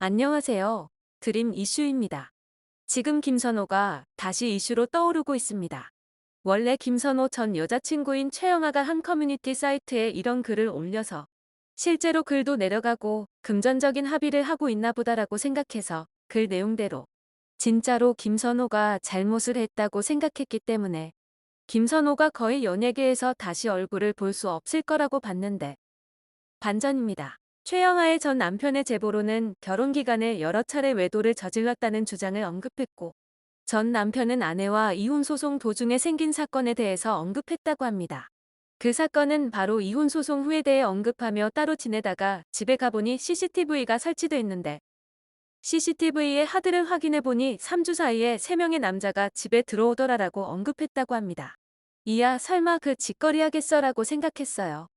안녕하세요. 드림 이슈입니다. 지금 김선호가 다시 이슈로 떠오르고 있습니다. 원래 김선호 전 여자친구인 최영아가 한 커뮤니티 사이트에 이런 글을 올려서 실제로 글도 내려가고 금전적인 합의를 하고 있나 보다라고 생각해서 글 내용대로 진짜로 김선호가 잘못을 했다고 생각했기 때문에 김선호가 거의 연예계에서 다시 얼굴을 볼 수 없을 거라고 봤는데 반전입니다. 최영아의 전 남편의 제보로는 결혼 기간에 여러 차례 외도를 저질렀다는 주장을 언급했고 전 남편은 아내와 이혼 소송 도중에 생긴 사건에 대해서 언급했다고 합니다. 그 사건은 바로 이혼 소송 후에 대해 언급하며 따로 지내다가 집에 가보니 CCTV가 설치돼 있는데 CCTV의 하드를 확인해 보니 3주 사이에 3명의 남자가 집에 들어오더라라고 언급했다고 합니다. 이야 설마 그 짓거리 하겠어라고 생각했어요.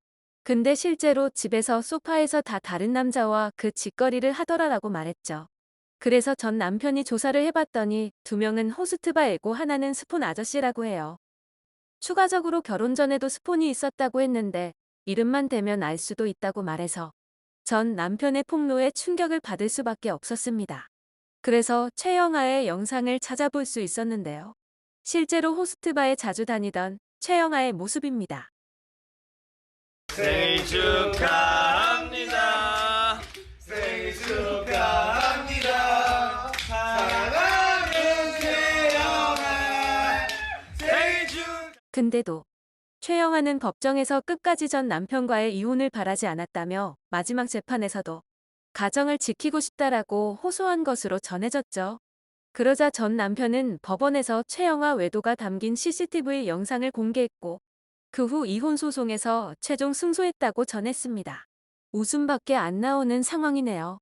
근데 실제로 집에서 소파에서 다 다른 남자와 그 짓거리를 하더라라고 말했죠. 그래서 전 남편이 조사를 해봤더니 두 명은 호스트바 애고 하나는 스폰 아저씨라고 해요. 추가적으로 결혼 전에도 스폰이 있었다고 했는데 이름만 대면 알 수도 있다고 말해서 전 남편의 폭로에 충격을 받을 수밖에 없었습니다. 그래서 최영아의 영상을 찾아볼 수 있었는데요. 실제로 호스트바에 자주 다니던 최영아의 모습입니다. 축하합니다. 생일 축하합니다. 사랑하는 태영아. 생일 축. 근데도 최영아는 법정에서 끝까지 전 남편과의 이혼을 바라지 않았다며 마지막 재판에서도 가정을 지키고 싶다라고 호소한 것으로 전해졌죠. 그러자 전 남편은 법원에서 최영아 외도가 담긴 CCTV 영상을 공개했고 그 후 이혼 소송에서 최종 승소했다고 전했습니다. 웃음밖에 안 나오는 상황이네요.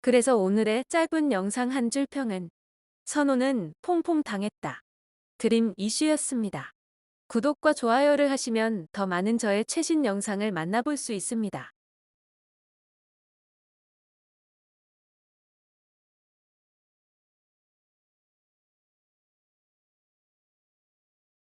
그래서 오늘의 짧은 영상 한 줄 평은 선호는 퐁퐁 당했다. 드림 이슈였습니다. 구독과 좋아요를 하시면 더 많은 저의 최신 영상을 만나볼 수 있습니다.